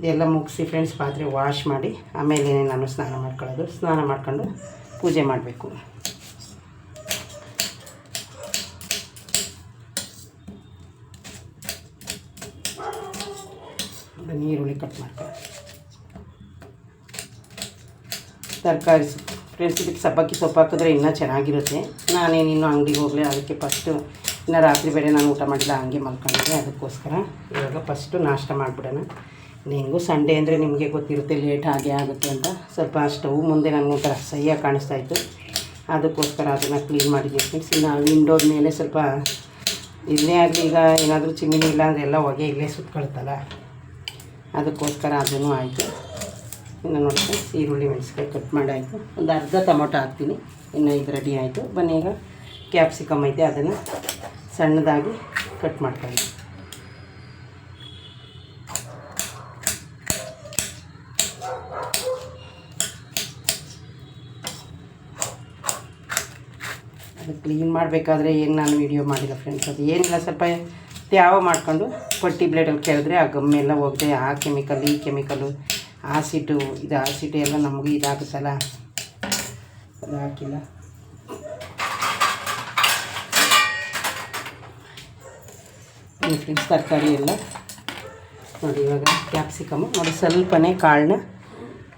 ಇದೆಲ್ಲ ಮುಗಿಸಿ ಫ್ರೆಂಡ್ಸ್ ಪಾತ್ರೆ ವಾಶ್ ಮಾಡಿ, ಆಮೇಲೆ ನಾನು ಸ್ನಾನ ಮಾಡ್ಕೊಳ್ಳೋದು, ಸ್ನಾನ ಮಾಡ್ಕೊಂಡು ಪೂಜೆ ಮಾಡಬೇಕು. ನೀರುಳ್ಳಿ ಕಟ್ ಮಾಡ್ಕೊಳ್ಳಿ ತರಕಾರಿ ಸೊಪ್ಪು. ಫ್ರೆಂಡ್ಸ್ ಇದಕ್ಕೆ ಸಬ್ಬಕ್ಕಿ ಸೊಪ್ಪು ಹಾಕಿದ್ರೆ ಇನ್ನೂ ಚೆನ್ನಾಗಿರುತ್ತೆ. ನಾನೇನು ಇನ್ನೂ ಅಂಗಡಿಗೆ ಹೋಗಲಿ ಅದಕ್ಕೆ ಫಸ್ಟು ಇನ್ನು ರಾತ್ರಿ ಬೇರೆ ನಾನು ಊಟ ಮಾಡಿಲ್ಲ ಹಂಗೆ ಮಲ್ಕೊಂಡಿದ್ದೆ, ಅದಕ್ಕೋಸ್ಕರ ಇವಾಗ ಫಸ್ಟು ನಾಷ್ಟ ಮಾಡಿಬಿಡೋಣ. ಹೆಂಗೂ ಸಂಡೇ ಅಂದರೆ ನಿಮಗೆ ಗೊತ್ತಿರುತ್ತೆ ಲೇಟ್ ಹಾಗೆ ಆಗುತ್ತೆ ಅಂತ. ಸ್ವಲ್ಪ ಸ್ಟವ್ ಮುಂದೆ ನನಗೆ ಒಂಥರ ಸಹಿಯಾಗಿ ಕಾಣಿಸ್ತಾ ಇತ್ತು. ಅದಕ್ಕೋಸ್ಕರ ಅದನ್ನು ಕ್ಲೀನ್ ಮಾಡಿದ್ದೆ ಫ್ರೆಂಡ್ಸ್ ಇನ್ನು ವಿಂಡೋದ ಮೇಲೆ ಸ್ವಲ್ಪ ಇಲ್ಲೇ ಆಗಲಿ ಈಗ ಏನಾದರೂ ಚಿಮಿನಿ ಇಲ್ಲ ಅಂದರೆ ಎಲ್ಲ ಹೊಗೆ ಇಲ್ಲೇ ಸುತ್ಕೊಳ್ತಲ್ಲ. ಅದಕ್ಕೋಸ್ಕರ ಅದನ್ನು ಆಯಿತು. ಇನ್ನು ನೋಡಿ ಫ್ರೆಂಡ್ಸ್ ಈರುಳ್ಳಿ ಮೆಣಸಿಕಾಯಿ ಕಟ್ ಮಾಡಾಯಿತು. ಒಂದು ಅರ್ಧ ಟೊಮೊಟೊ ಹಾಕ್ತೀನಿ. ಇನ್ನು ಇದು ರೆಡಿ ಆಯಿತು. ಬನ್ನಿ ಈಗ ಕ್ಯಾಪ್ಸಿಕಮ್ ಐತೆ, ಅದನ್ನು ಸಣ್ಣದಾಗಿ ಕಟ್ ಮಾಡ್ಕೊಳ್ಳಿ ಕ್ಲೀನ್ ಮಾಡಬೇಕಾದ್ರೆ ಏನು ನಾನು ವೀಡಿಯೋ ಮಾಡಿಲ್ಲ ಫ್ರೆಂಡ್ಸ್ ಅದು. ಏನಿಲ್ಲ, ಸ್ವಲ್ಪ ತ್ಯಾವ ಮಾಡ್ಕೊಂಡು ಪಟ್ಟಿ ಬ್ಲೇಡಲ್ಲಿ ಕೆರೆದ್ರೆ ಆ ಗಮ್ಮೆಲ್ಲ ಹೋಗಿದೆ, ಆ ಕೆಮಿಕಲ್ ಈ ಕೆಮಿಕಲು ಆಸಿಟು ಇದು ಆಸಿಟು ಎಲ್ಲ ನಮಗೂ ಇದಾಗುತ್ತಲ್ಲ? ಅದು ಹಾಕಿಲ್ಲ. ಫ್ರೆಂಡ್ಸ್ ತರಕಾರಿ ಎಲ್ಲ. ನೋಡಿ ಇವಾಗ ಕ್ಯಾಪ್ಸಿಕಮ್ಮು ನೋಡಿ ಸ್ವಲ್ಪನೇ ಕಾಳನ್ನ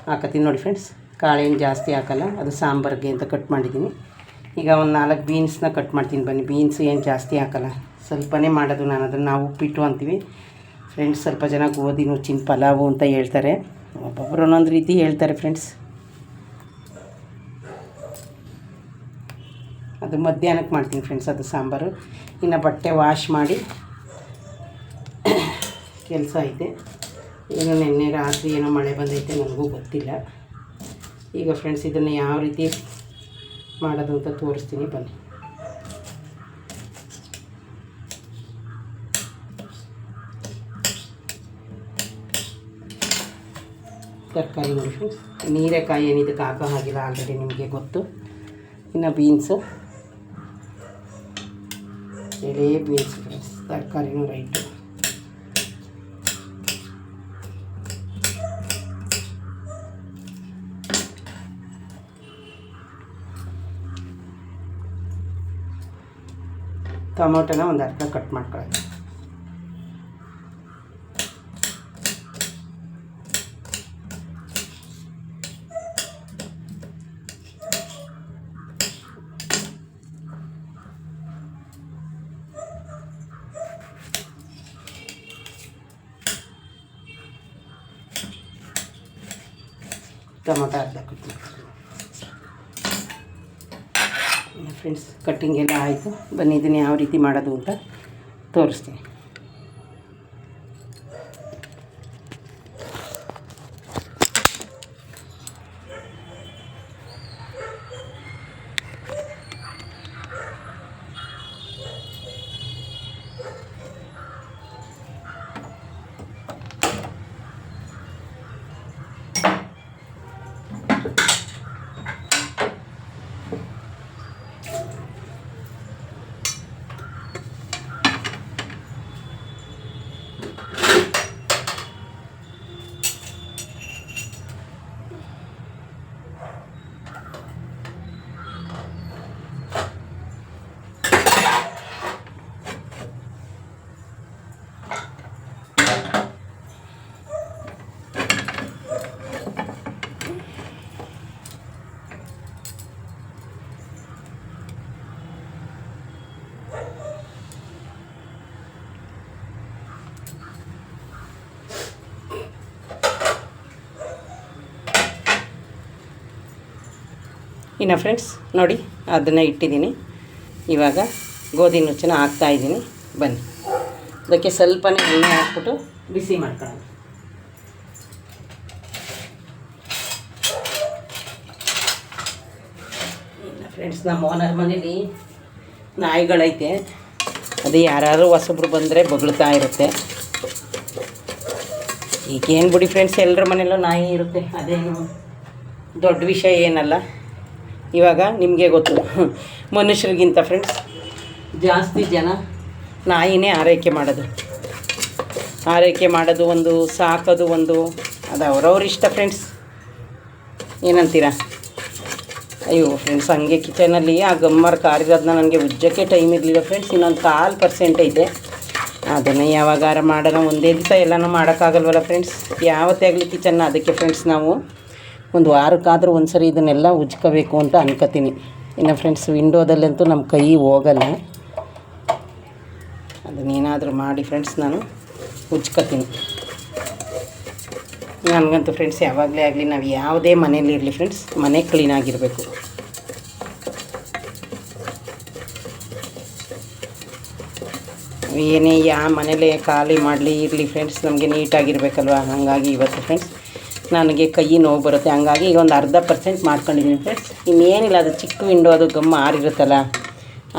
ಹಾಕತ್ತೀನಿ ನೋಡಿ ಫ್ರೆಂಡ್ಸ್ ಕಾಳೇನು ಜಾಸ್ತಿ ಹಾಕಲ್ಲ, ಅದು ಸಾಂಬಾರಿಗೆ ಅಂತ ಕಟ್ ಮಾಡಿದ್ದೀನಿ. ಈಗ ಒಂದು ನಾಲ್ಕು ಬೀನ್ಸ್ನ ಕಟ್ ಮಾಡ್ತೀನಿ ಬನ್ನಿ. ಬೀನ್ಸ್ ಏನು ಜಾಸ್ತಿ ಹಾಕಲ್ಲ. ಸ್ವಲ್ಪನೇ ಮಾಡೋದು ನಾನು. ಅದನ್ನು ನಾವು ಉಪ್ಪಿಟ್ಟು ಅಂತೀವಿ. ಫ್ರೆಂಡ್ಸ್ ಸ್ವಲ್ಪ ಜನ ಗೋಧಿ, ನುಚ್ಚಿನ ಪಲಾವು ಅಂತ ಹೇಳ್ತಾರೆ. ಒಬ್ಬೊಬ್ಬರು ಒಂದೊಂದು ರೀತಿ ಹೇಳ್ತಾರೆ ಫ್ರೆಂಡ್ಸ್ ಅದು ಮಧ್ಯಾಹ್ನಕ್ಕೆ ಮಾಡ್ತೀನಿ ಫ್ರೆಂಡ್ಸ್ ಅದು ಸಾಂಬಾರು. ಇನ್ನು ಬಟ್ಟೆ ವಾಶ್ ಮಾಡಿ ಕೆಲಸ ಐತೆ. ಏನೋ ನಿನ್ನೆ ರಾತ್ರಿ ಏನೋ ಮಳೆ ಬಂದೈತೆ ನನಗೂ ಗೊತ್ತಿಲ್ಲ. ಈಗ ಫ್ರೆಂಡ್ಸ್ ಇದನ್ನು ಯಾವ ರೀತಿ ಮಾಡೋದು ಅಂತ ತೋರಿಸ್ತೀನಿ, ಬನ್ನಿ. ತರಕಾರಿ ಮೆಣಸು ನೀರೆಕಾಯಿ ಏನಿದಕ್ಕೆ ಹಾಕೋ ಹಾಗಿಲ್ಲ ಆಲ್ರೆಡಿ ನಿಮಗೆ ಗೊತ್ತು. ಇನ್ನು ಬೀನ್ಸು ಎಳೆ ಬೀನ್ಸ್ ತರಕಾರಿನೂ ರೈಟು ಟೊಮೊಟೊನ ಒಂದು ಅರ್ಧ ಕಟ್ ಮಾಡ್ಕೊಳ್ಳೋದು ಟೊಮೊಟೊ ಅರ್ಧ ಕಟ್ ಮಾಡ್ಕೊಳ್ಳೋದು ಫ್ರೆಂಡ್ಸ್ ಕಟ್ಟಿಂಗ್ ಎಲ್ಲ ಆಯಿತು. ಬನ್ನಿ ಇದನ್ನು ಯಾವ ರೀತಿ ಮಾಡೋದು ಅಂತ ತೋರಿಸ್ತೀನಿ. ಇನ್ನು ಫ್ರೆಂಡ್ಸ್ ನೋಡಿ, ಅದನ್ನು ಇಟ್ಟಿದ್ದೀನಿ. ಇವಾಗ ಗೋಧಿ ನುಚ್ಚನ ಹಾಕ್ತಾಯಿದ್ದೀನಿ ಬನ್ನಿ. ಅದಕ್ಕೆ ಸ್ವಲ್ಪನೇ ಎಣ್ಣೆ ಹಾಕ್ಬಿಟ್ಟು ಬಿಸಿ ಮಾಡ್ಕೊಳ್ಳೋಣ. ಫ್ರೆಂಡ್ಸ್ ನಮ್ಮ ಓನರ್ ಮನೇಲಿ ನಾಯಿಗಳೈತೆ. ಅದು ಯಾರು ಹೊಸಬ್ರು ಬಂದರೆ ಬಗಳ್ತಾ ಇರುತ್ತೆ. ಈಗೇನು ಬಿಡಿ ಫ್ರೆಂಡ್ಸ್ ಎಲ್ಲರ ಮನೆಯಲ್ಲೂ ನಾಯಿ ಇರುತ್ತೆ. ಅದೇನು ದೊಡ್ಡ ವಿಷಯ ಏನಲ್ಲ. ಇವಾಗ ನಿಮಗೆ ಗೊತ್ತು. ಮನುಷ್ಯರಿಗಿಂತ ಫ್ರೆಂಡ್ಸ್ ಜಾಸ್ತಿ ಜನ. ನಾಯಿನೇ ಆರೈಕೆ ಮಾಡೋದು. ಆರೈಕೆ ಮಾಡೋದು ಒಂದು ಸಾಕೋದು ಒಂದು. ಅದು ಅವ್ರವ್ರ ಇಷ್ಟ ಫ್ರೆಂಡ್ಸ್ ಏನಂತೀರಾ? ಅಯ್ಯೋ ಫ್ರೆಂಡ್ಸ್ ಹಂಗೆ ಕಿಚನಲ್ಲಿ ಆ ಗಮ್ಮರ್ ಕಾರಿರೋದನ್ನ ನನಗೆ ಉಜ್ಜಕ್ಕೆ ಟೈಮ್ ಇರಲಿಲ್ಲ ಫ್ರೆಂಡ್ಸ್ ಇನ್ನೊಂದು ಕಾಲು ಪರ್ಸೆಂಟ್ ಐತೆ. ಅದನ್ನು ಯಾವಾಗಾರ ಮಾಡೋಣ. ಒಂದೇ ದಿವಸ ಎಲ್ಲನೂ ಮಾಡೋಕ್ಕಾಗಲ್ವಲ್ಲ ಫ್ರೆಂಡ್ಸ್ ಯಾವತ್ತೇ ಆಗಲಿ ಕಿಚನ್ನ ಅದಕ್ಕೆ ಫ್ರೆಂಡ್ಸ್ ನಾವು. ಒಂದು ವಾರಕ್ಕಾದರೂ ಒಂದು ಸರಿ ಇದನ್ನೆಲ್ಲ ಉಜ್ಕೋಬೇಕು ಅಂತ ಅನ್ಕೋತೀನಿ. ಇನ್ನು ಫ್ರೆಂಡ್ಸ್ ವಿಂಡೋದಲ್ಲಂತೂ ನಮ್ಮ ಕೈ ಹೋಗಲ್ಲ. ಅದನ್ನೇನಾದರೂ ಮಾಡಿ ಫ್ರೆಂಡ್ಸ್ ನಾನು ಉಜ್ಕೋತೀನಿ. ನನಗಂತೂ ಫ್ರೆಂಡ್ಸ್ ಯಾವಾಗಲೇ ಆಗಲಿ ನಾವು ಯಾವುದೇ ಮನೇಲಿ ಇರಲಿ ಫ್ರೆಂಡ್ಸ್ ಮನೆ ಕ್ಲೀನಾಗಿರಬೇಕು ಏನೇ ಯಾವ ಮನೇಲೇ ಖಾಲಿ ಮಾಡಲಿ, ಇರಲಿ ಫ್ರೆಂಡ್ಸ್ ನಮಗೆ ನೀಟಾಗಿರ್ಬೇಕಲ್ವ ಹಾಗಾಗಿ ಇವತ್ತು ಫ್ರೆಂಡ್ಸ್ ನನಗೆ ಕೈ ನೋವು ಬರುತ್ತೆ. ಹಂಗಾಗಿ ಈಗ ಒಂದು ಅರ್ಧ ಪರ್ಸೆಂಟ್ ಮಾಡ್ಕೊಂಡಿದ್ದೀನಿ ಫ್ರೆಂಡ್ಸ್ ಇನ್ನೇನಿಲ್ಲ, ಅದು ಚಿಕ್ಕ ವಿಂಡೋ ಅದು ಗಮ್ಮ ಆರಿರುತ್ತಲ್ಲ.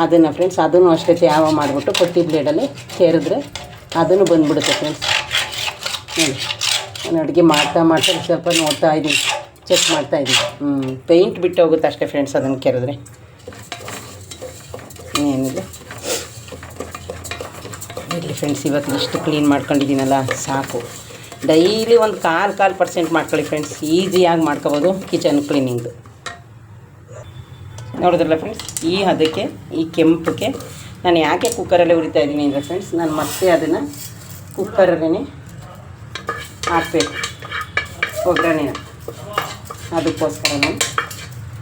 ಅದನ್ನು ಫ್ರೆಂಡ್ಸ್ ಅದನ್ನು ಅಷ್ಟೇ ತ್ಯಾವ ಮಾಡಿಬಿಟ್ಟು ಕೊಟ್ಟಿ ಬ್ಲೇಡಲ್ಲಿ ಸೇರಿದ್ರೆ ಅದನ್ನು ಬಂದುಬಿಡುತ್ತೆ ಫ್ರೆಂಡ್ಸ್ ನಾನು ಅಡುಗೆ ಮಾಡ್ತಾ ಮಾಡ್ತಾ ಸ್ವಲ್ಪ ನೋಡ್ತಾ ಇದ್ದೀನಿ ಚೆಕ್ ಮಾಡ್ತಾ ಇದ್ದೀನಿ ಹ್ಞೂ ಪೇಂಟ್ ಬಿಟ್ಟು ಹೋಗುತ್ತೆ ಅಷ್ಟೇ ಫ್ರೆಂಡ್ಸ್ ಅದನ್ನು ಕೆರೆದ್ರೆ. ಏನಿದೆ ಇರಲಿ ಫ್ರೆಂಡ್ಸ್ ಇವತ್ತು ಇಷ್ಟು ಕ್ಲೀನ್ ಮಾಡ್ಕೊಂಡಿದ್ದೀನಲ್ಲ, ಸಾಕು. ಡೈಲಿ ಒಂದು ಕಾಲು ಕಾಲು ಪರ್ಸೆಂಟ್ ಮಾಡ್ಕೊಳ್ಳಿ ಫ್ರೆಂಡ್ಸ್ ಈಸಿಯಾಗಿ ಮಾಡ್ಕೋಬೋದು ಕಿಚನ್ ಕ್ಲೀನಿಂಗ್ದು ನೋಡಿದ್ರಲ್ಲ ಫ್ರೆಂಡ್ಸ್ ಈ ಹದಕ್ಕೆ, ಈ ಕೆಂಪಕ್ಕೆ ನಾನು ಯಾಕೆ ಕುಕ್ಕರಲ್ಲೇ ಉರಿತಾ ಇದ್ದೀನಿ ಅಂದರೆ ಫ್ರೆಂಡ್ಸ್ ನಾನು ಮತ್ತೆ ಅದನ್ನು ಕುಕ್ಕರಲ್ಲೇ ಹಾಕಬೇಕು. ಒಗ್ಗರಣೆ ಅದಕ್ಕೋಸ್ಕರ ನಾನು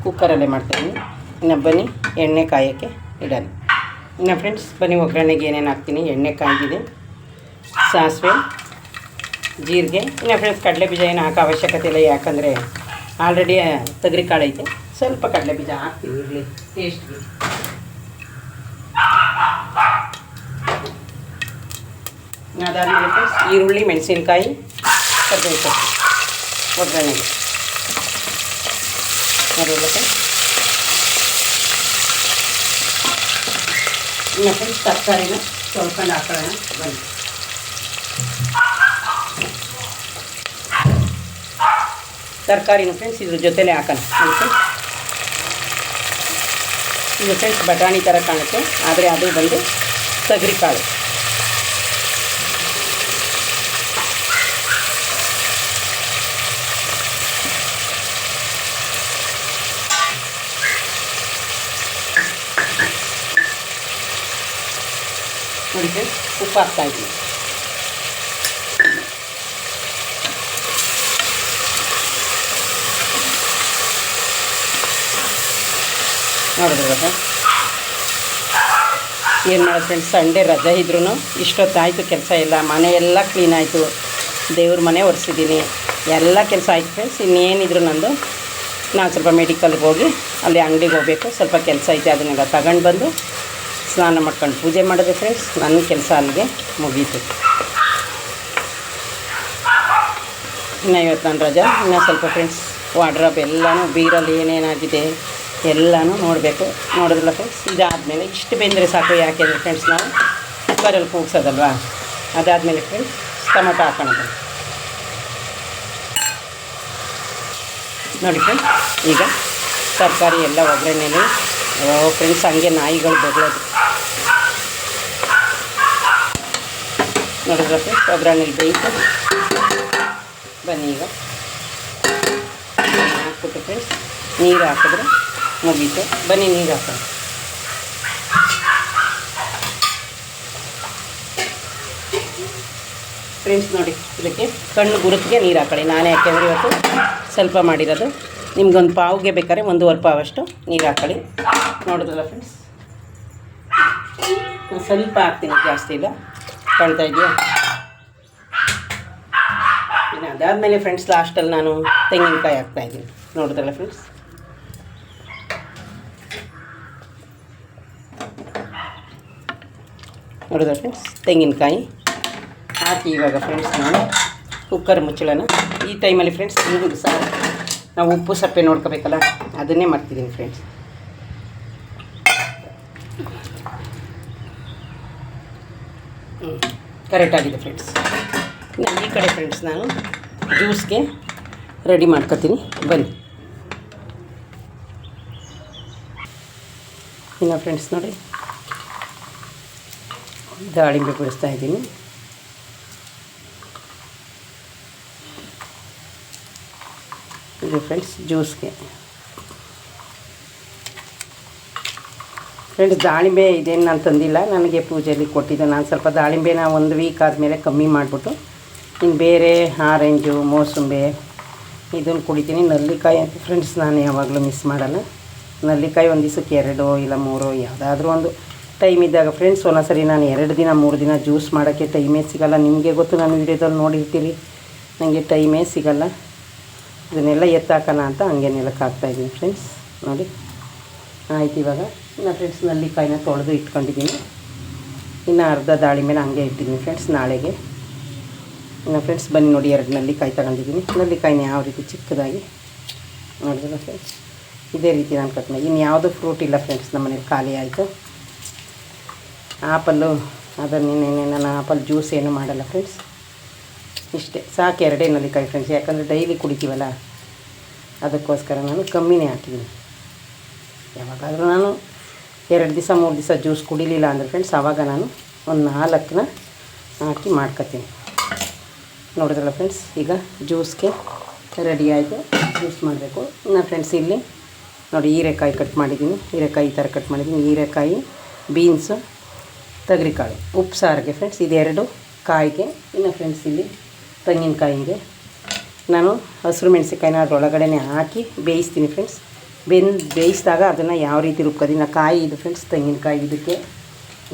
ಕುಕ್ಕರಲ್ಲೇ ಮಾಡ್ತಾಯಿದ್ದೀನಿ ಇನ್ನು ಬನ್ನಿ, ಎಣ್ಣೆ ಕಾಯೋಕ್ಕೆ ಇಡೋಣ. ಇನ್ನು ಫ್ರೆಂಡ್ಸ್ ಬನ್ನಿ ಒಗ್ಗರಣೆಗೆ ಏನೇನು ಹಾಕ್ತೀನಿ. ಎಣ್ಣೆ ಕಾಯ್ದಿದೆ. ಸಾಸಿವೆ ಜೀರಿಗೆ, ಇನ್ನು ಫ್ರೆಂಡ್ಸ್ ಕಡಲೆ ಬೀಜ ಏನು ಹಾಕೋ ಅವಶ್ಯಕತೆ ಇಲ್ಲ, ಯಾಕಂದರೆ ಆಲ್ರೆಡಿ ತೊಗರಿ ಕಾಳು ಐತೆ. ಸ್ವಲ್ಪ ಕಡಲೆ ಬೀಜ ಹಾಕ್ತೀವಿ ಇರಲಿ ಟೇಸ್ಟ್ಗೆ ಅದಾದಮೇಲೆ ಫ್ರೆಂಡ್ಸ್ ಈರುಳ್ಳಿ, ಮೆಣಸಿನ್ಕಾಯಿ ಕರ್ಬೇವು ಸೊಪ್ಪು ಒಗ್ಗರಣೆಗೆ ನೋಡಿಲ್ಲ ಫ್ರೆಂಡ್ಸ್ ಇನ್ನು ಫ್ರೆಂಡ್ಸ್ ತರಕಾರಿನ ತೊಳ್ಕೊಂಡು ಹಾಕೊಳ್ಳೋಣ. ಬನ್ನಿ. ತರಕಾರಿನ ಫ್ರೆಂಡ್ಸ್, ಇದ್ರ ಜೊತೆಲೇ ಹಾಕೋಣ. ನೋಡಿ ಫ್ರೆಂಡ್ಸ್ ಇದು ಫ್ರೆಂಡ್ಸ್, ಬಟಾಣಿ ಥರ ಕಾಣುತ್ತೆ. ಆದರೆ ಅದು ಬಂದು ತೊಗರಿ ಕಾಳು. ನೋಡಿ ಫ್ರೆಂಡ್ಸ್, ಉಪ್ಪು ಹಾಕ್ತಾ ಇದ್ದೀನಿ. ನೋಡಿದ್ರಲ್ಲ ಏನು ಮಾಡೋದು ಫ್ರೆಂಡ್ಸ್ ಸಂಡೇ ರಜೆ ಇದ್ರೂ ಇಷ್ಟೊತ್ತಾಯಿತು ಕೆಲಸ ಎಲ್ಲ ಮನೆ ಎಲ್ಲ ಕ್ಲೀನ್ ಆಯಿತು. ದೇವ್ರ ಮನೆ ಒರೆಸಿದ್ದೀನಿ ಎಲ್ಲ ಕೆಲಸ ಆಯಿತು ಫ್ರೆಂಡ್ಸ್ ಇನ್ನೇನಿದ್ರು ನಂದು ನಾನು ಸ್ವಲ್ಪ ಮೆಡಿಕಲ್ಗೆ ಹೋಗಿ ಅಲ್ಲಿ ಅಂಗಡಿಗೆ ಹೋಗಬೇಕು. ಸ್ವಲ್ಪ ಕೆಲಸ ಐತೆ, ಅದನ್ನೆಲ್ಲ ತಗೊಂಡು ಬಂದು ಸ್ನಾನ ಮಾಡ್ಕೊಂಡು ಪೂಜೆ ಮಾಡಿದೆ ಫ್ರೆಂಡ್ಸ್ ನನ್ನ ಕೆಲಸ ಅಲ್ಲಿಗೆ ಮುಗೀತು. ಇನ್ನು ಇವತ್ತು ನಾನು ರಜಾ, ಇನ್ನು ಸ್ವಲ್ಪ ಫ್ರೆಂಡ್ಸ್ ವಾಡ್ರಾಪ್ ಎಲ್ಲನೂ ಬೀರಲ್ಲಿ ಏನೇನಾಗಿದೆ? ಎಲ್ಲನೂ ನೋಡಬೇಕು. ನೋಡಿದ್ರಲ್ಲ ಫ್ರೆಂಡ್ಸ್ ಇದಾದಮೇಲೆ ಇಷ್ಟು ಬೆಂದರೆ ಸಾಕು ಯಾಕೆಂದರೆ ಫ್ರೆಂಡ್ಸ್ ನಾವು ಕುಕ್ಕರಲ್ಲಿ ಕೂಗ್ಸೋದಲ್ವಾ? ಅದಾದಮೇಲೆ ಫ್ರೆಂಡ್ಸ್ ಟೊಮೊಟೊ ಹಾಕೋಣ ನೋಡಿ ಫ್ರೆಂಡ್ಸ್ ಈಗ ತರಕಾರಿ ಎಲ್ಲ ಒಗ್ಗರಣೆಯಲ್ಲಿ ಓ ಫ್ರೆಂಡ್ಸ್ ಹಂಗೆ ನಾಯಿಗಳು ಬೊಗಳೋದು. ನೋಡಿದ್ರೆ ಫ್ರೆಂಡ್ಸ್ ಒಗ್ಗರಣೆಲಿ ಬೇಯಿತು ಬನ್ನಿ ಈಗ. ಹಾಕ್ಬಿಟ್ಟು ಫ್ರೆಂಡ್ಸ್ ನೀರು ಹಾಕಿದ್ರೆ ಮುಗೀತು. ಬನ್ನಿ, ನೀರು ಹಾಕೋಣ. ಫ್ರೆಂಡ್ಸ್ ನೋಡಿ, ಇದಕ್ಕೆ ಕಣ್ಣು ಗುರುತಿಗೆ ನೀರು ಹಾಕೊಳ್ಳಿ. ನಾನೇ ಯಾಕೆಂದರೆ ಇವತ್ತು ಸ್ವಲ್ಪ ಮಾಡಿರೋದು. ನಿಮ್ಗೊಂದು ಪಾವ್ಗೆ ಬೇಕಾದ್ರೆ ಒಂದೂವರೆ ಪಾವಷ್ಟು ನೀರು ಹಾಕೊಳ್ಳಿ. ನೋಡಿದ್ರಲ್ಲ ಫ್ರೆಂಡ್ಸ್ ಸ್ವಲ್ಪ ಹಾಕ್ತೀನಿ, ಜಾಸ್ತಿ ಇಲ್ಲ. ಕಾಣ್ತಾ ಇದೆಯಾ? ಇನ್ನು ಅದಾದಮೇಲೆ ಫ್ರೆಂಡ್ಸ್ ಲಾಸ್ಟಲ್ಲಿ ನಾನು ತೆಂಗಿನಕಾಯಿ ಹಾಕ್ತಾಯಿದ್ದೀನಿ ನೋಡಿದ್ರಲ್ಲ ಫ್ರೆಂಡ್ಸ್ ನೋಡಿದ್ರೆ ಫ್ರೆಂಡ್ಸ್ ತೆಂಗಿನಕಾಯಿ. ಹಾಕಿ ಇವಾಗ ಫ್ರೆಂಡ್ಸ್ ನಾನು ಕುಕ್ಕರ್ ಮುಚ್ಚಳನ. ಈ ಟೈಮಲ್ಲಿ ಫ್ರೆಂಡ್ಸ್ ಹಿಂಗೆ ಸಾರು ನಾವು ಉಪ್ಪು, ಸಪ್ಪೆ ನೋಡ್ಕೋಬೇಕಲ್ಲ, ಅದನ್ನೇ ಮಾಡ್ತಿದ್ದೀನಿ ಫ್ರೆಂಡ್ಸ್ ಕರೆಕ್ಟ್ ಆಗಿದೆ ಫ್ರೆಂಡ್ಸ್ ಈ ಕಡೆ ಫ್ರೆಂಡ್ಸ್ ನಾನು ಜ್ಯೂಸ್ಗೆ ರೆಡಿ ಮಾಡ್ಕೊತೀನಿ. ಬನ್ನಿ. ಇನ್ನು ಫ್ರೆಂಡ್ಸ್ ನೋಡಿ. ದಾಳಿಂಬೆ ಬಿಡಿಸ್ತಾ ಇದ್ದೀನಿ. ಇದು ಫ್ರೆಂಡ್ಸ್ ಜ್ಯೂಸ್ಗೆ ಫ್ರೆಂಡ್ಸ್ ದಾಳಿಂಬೆ ಇದೇನು ನಾನು ತಂದಿಲ್ಲ, ನನಗೆ ಪೂಜೆಯಲ್ಲಿ ಕೊಟ್ಟಿದ್ದೆ. ನಾನು ಸ್ವಲ್ಪ ದಾಳಿಂಬೆನ ಒಂದು ವೀಕ್ ಆದಮೇಲೆ ಕಮ್ಮಿ ಮಾಡಿಬಿಟ್ಟು ಇನ್ನು ಬೇರೆ ಆರೆಂಜು, ಮೋಸಂಬೆ ಇದನ್ನು ಕುಡಿತೀನಿ. ನಲ್ಲಿಕಾಯಿ ಅಂತ ಫ್ರೆಂಡ್ಸ್ ನಾನು ಯಾವಾಗಲೂ ಮಿಸ್ ಮಾಡಲ್ಲ. ನಲ್ಲಿಕಾಯಿ ಒಂದು ದಿವ್ಸಕ್ಕೆ ಎರಡು ಇಲ್ಲ ಮೂರೋ, ಯಾವುದಾದ್ರೂ ಒಂದು. ಟೈಮ್ ಇದ್ದಾಗ ಫ್ರೆಂಡ್ಸ್ ಒಂದೊಂದ್ಸರಿ ನಾನು ಎರಡು ದಿನ, ಮೂರು ದಿನ ಜ್ಯೂಸ್ ಮಾಡೋಕ್ಕೆ ಟೈಮೇ ಸಿಗಲ್ಲ. ನಿಮಗೆ ಗೊತ್ತು, ನಾನು ವೀಡಿಯೋದಲ್ಲಿ ನೋಡಿರ್ತೀರಿ ನನಗೆ ಟೈಮೇ ಸಿಗಲ್ಲ. ಇದನ್ನೆಲ್ಲ ಎತ್ತಾಕೋಣ ಅಂತ ಹಂಗೆ ನೆಲಕ್ಕೆ ಹಾಕ್ತಾಯಿದ್ದೀನಿ ಫ್ರೆಂಡ್ಸ್ ನೋಡಿ, ಆಯ್ತು ಇವಾಗ. ಇನ್ನು ಫ್ರೆಂಡ್ಸ್ ನಲ್ಲಿಕಾಯಿನ ತೊಳೆದು ಇಟ್ಕೊಂಡಿದ್ದೀನಿ. ಇನ್ನು ಅರ್ಧ ದಾಳಿಂಬೆನ ಹಂಗೆ ಇಟ್ಟಿದ್ದೀನಿ ಫ್ರೆಂಡ್ಸ್ ನಾಳೆಗೆ. ಇನ್ನು ಫ್ರೆಂಡ್ಸ್ ಬನ್ನಿ ನೋಡಿ ಎರಡು ನಲ್ಲಿಕಾಯಿ ತಗೊಂಡಿದ್ದೀನಿ. ನಲ್ಲಿಕಾಯಿನ ಯಾವ ರೀತಿ ಚಿಕ್ಕದಾಗಿ ನೋಡಿದ್ರೆ ಫ್ರೆಂಡ್ಸ್ ಇದೇ ರೀತಿ ನಾನು ಕಟ್ ಇನ್ನು ಯಾವುದೂ ಫ್ರೂಟ್ ಇಲ್ಲ ಫ್ರೆಂಡ್ಸ್ ನಮ್ಮನೇಲಿ ಖಾಲಿ ಆಯಿತು. ಆಪಲ್ಲು ಅದನ್ನೇನೇನೆ ನಾನು ಆಪಲ್ ಜ್ಯೂಸ್ ಏನು ಮಾಡಲ್ಲ ಫ್ರೆಂಡ್ಸ್ ಇಷ್ಟೇ, ಸಾಕು ಎರಡೇ ನಲ್ಲಿಕಾಯಿ ಫ್ರೆಂಡ್ಸ್ ಯಾಕಂದರೆ ಡೈಲಿ ಕುಡಿತೀವಲ್ಲ, ಅದಕ್ಕೋಸ್ಕರ ನಾನು ಕಮ್ಮಿನೇ ಹಾಕಿದ್ದೀನಿ ಯಾವಾಗಾದರೂ ನಾನು ಎರಡು ದಿವಸ, ಮೂರು ದಿವಸ ಜ್ಯೂಸ್ ಕುಡಿಲಿಲ್ಲ ಅಂದರೆ ಫ್ರೆಂಡ್ಸ್ ಆವಾಗ ನಾನು ಒಂದು ನಾಲ್ಕನ್ನ ಹಾಕಿ ಮಾಡ್ಕೊತೀನಿ ನೋಡಿದ್ರಲ್ಲ ಫ್ರೆಂಡ್ಸ್ ಈಗ ಜ್ಯೂಸ್ಗೆ ರೆಡಿ ಆಯಿತು ಜ್ಯೂಸ್ ಮಾಡಬೇಕು. ಇನ್ನು ಫ್ರೆಂಡ್ಸ್ ಇಲ್ಲಿ ನೋಡಿ ಹೀರೆಕಾಯಿ ಕಟ್ ಮಾಡಿದ್ದೀನಿ. ಹೀರೆಕಾಯಿ ಈ ಥರ ಕಟ್ ಮಾಡಿದ್ದೀನಿ. ಹೀರೆಕಾಯಿ ಬೀನ್ಸು ತೊಗರಿಕಾಳು. ಉಪ್ಪು ಸಾರಿಗೆ ಫ್ರೆಂಡ್ಸ್ ಇದೆರಡು ಕಾಯಿಗೆ, ಇನ್ನು ಫ್ರೆಂಡ್ಸ್ ಇಲ್ಲಿ ತೆಂಗಿನಕಾಯಿಗೆ. ನಾನು ಹಸಿರು ಮೆಣಸಿನ್ಕಾಯಿನ ಅದರೊಳಗಡೆ ಹಾಕಿ ಬೇಯಿಸ್ತೀನಿ ಫ್ರೆಂಡ್ಸ್ ಬೆಂದು ಬೇಯಿಸಿದಾಗ ಅದನ್ನು ಯಾವ ರೀತಿ ರುಬ್ಕೋದಿನ ಕಾಯಿ ಇದು ಫ್ರೆಂಡ್ಸ್ ತೆಂಗಿನಕಾಯಿ ಇದಕ್ಕೆ.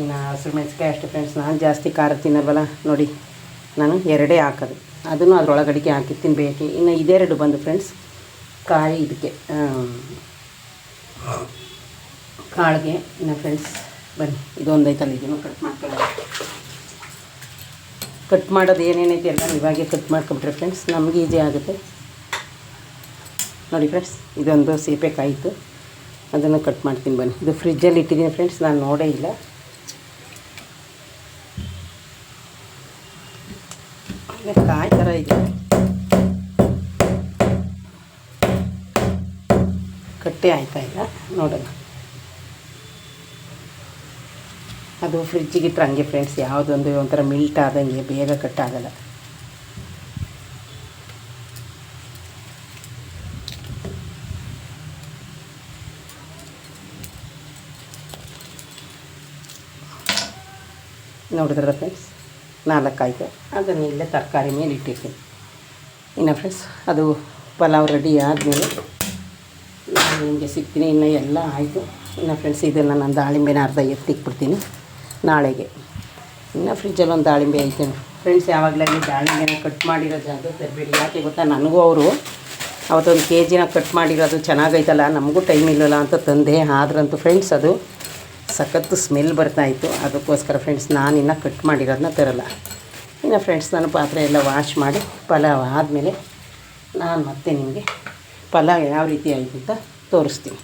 ಇನ್ನು ಹಸಿರು ಮೆಣಸಿನ್ಕಾಯಿ ಅಷ್ಟೇ ಫ್ರೆಂಡ್ಸ್ ನಾನು ಜಾಸ್ತಿ ಖಾರ ತಿನ್ನಲ್ವಲ್ಲ? ನೋಡಿ, ನಾನು ಎರಡೇ ಹಾಕೋದು. ಅದನ್ನು ಅದರೊಳಗಡೆಗೆ ಹಾಕಿರ್ತೀನಿ ತಿನ್ನಬೇಕು ಇನ್ನು ಇದೆರಡು ಬಂದು ಫ್ರೆಂಡ್ಸ್ ಕಾಯಿ ಇದಕ್ಕೆ ಕಾಳಿಗೆ ಇನ್ನು ಫ್ರೆಂಡ್ಸ್ ಬನ್ನಿ, ಇದೊಂದು ಐತಲ್ಲ, ಇದನ್ನು ಕಟ್ ಮಾಡ್ಕೊಳ್ಳಿ ಕಟ್ ಮಾಡೋದು ಏನೇನೈತೆ ಎಲ್ಲ ಇವಾಗೆ ಕಟ್ ಮಾಡ್ಕೊಂಬಿಟ್ರೆ ಫ್ರೆಂಡ್ಸ್ ನಮಗೆ ಈಜಿ ಆಗುತ್ತೆ. ನೋಡಿ ಫ್ರೆಂಡ್ಸ್ ಇದೊಂದು ಸೀಬೆಕಾಯಿತು. ಅದನ್ನು ಕಟ್ ಮಾಡ್ತೀನಿ ಬನ್ನಿ. ಇದು ಫ್ರಿಜ್ಜಲ್ಲಿ ಇಟ್ಟಿದ್ದೀನಿ ಫ್ರೆಂಡ್ಸ್ ನಾನು ನೋಡೇ ಇಲ್ಲ. ಕಾಯಿ ಥರ ಇದೆ. ಕಟ್ಟೆ ಆಯ್ತಾ ಇಲ್ಲ ನೋಡೋಣ. ಅದು ಫ್ರಿಜ್ಜಿಗೆ ಇಟ್ಟರೆ ಹಂಗೆ ಫ್ರೆಂಡ್ಸ್ ಯಾವುದೊಂದು ಒಂಥರ ಮಿಲ್ಟ್ ಆದಂಗೆ ಬೇಗ ಕಟ್ಟಾಗಲ್ಲ ನೋಡಿದ್ರೆ ಫ್ರೆಂಡ್ಸ್ ನಾಲ್ಕಾಯಿತು. ಅದನ್ನು ಇಲ್ಲೇ ತರಕಾರಿ ಮೇಲೆ ಇಟ್ಟಿರ್ತೀನಿ. ಇನ್ನು ಫ್ರೆಂಡ್ಸ್ ಅದು ಪಲಾವ್ ರೆಡಿ ಆದಮೇಲೆ ನಾನು ನಿಮಗೆ ಸಿಗ್ತೀನಿ. ಇನ್ನು ಎಲ್ಲ ಆಯಿತು. ಇನ್ನು ಫ್ರೆಂಡ್ಸ್ ಇದೆಲ್ಲ ನಾನು ದಾಳಿಂಬೆನ ಅರ್ಧ ಎತ್ತಿಕ್ಬಿಡ್ತೀನಿ ನಾಳೆಗೆ. ಇನ್ನು ಫ್ರಿಜ್ಜಲ್ಲಿ ಒಂದು ದಾಳಿಂಬೆ ಐತೆ. ಫ್ರೆಂಡ್ಸ್ ಯಾವಾಗಲೂ ದಾಳಿಂಬೆನ ಕಟ್ ಮಾಡಿರೋ ಜಾಗ ತರಬೇಡಿ. ಯಾಕೆ ಗೊತ್ತಾ? ನನಗೂ ಅವರು ಅವತ್ತೊಂದು ಕೆ ಜಿನ ಕಟ್ ಮಾಡಿರೋದು ಚೆನ್ನಾಗೈತಲ್ಲ, ನಮಗೂ ಟೈಮ್ ಇಲ್ಲಲ್ಲ ಅಂತ ತಂದೆ. ಆದ್ರಂತೂ ಫ್ರೆಂಡ್ಸ್ ಅದು ಸಖತ್ತು ಸ್ಮೆಲ್ ಬರ್ತಾಯಿತ್ತು ಅದಕ್ಕೋಸ್ಕರ ಫ್ರೆಂಡ್ಸ್ ನಾನಿನ್ನು ಕಟ್ ಮಾಡಿರೋದನ್ನ ತರಲ್ಲ. ಇನ್ನು ಫ್ರೆಂಡ್ಸ್ ನಾನು ಪಾತ್ರೆ ಎಲ್ಲ ವಾಶ್ ಮಾಡಿ, ಪಲಾವ್ ಆದಮೇಲೆ ನಾನು ಮತ್ತೆ ನಿಮಗೆ ಪಲಾವ್ ಯಾವ ರೀತಿ ಆಯಿತು ಅಂತ ತೋರಿಸ್ತೀನಿ.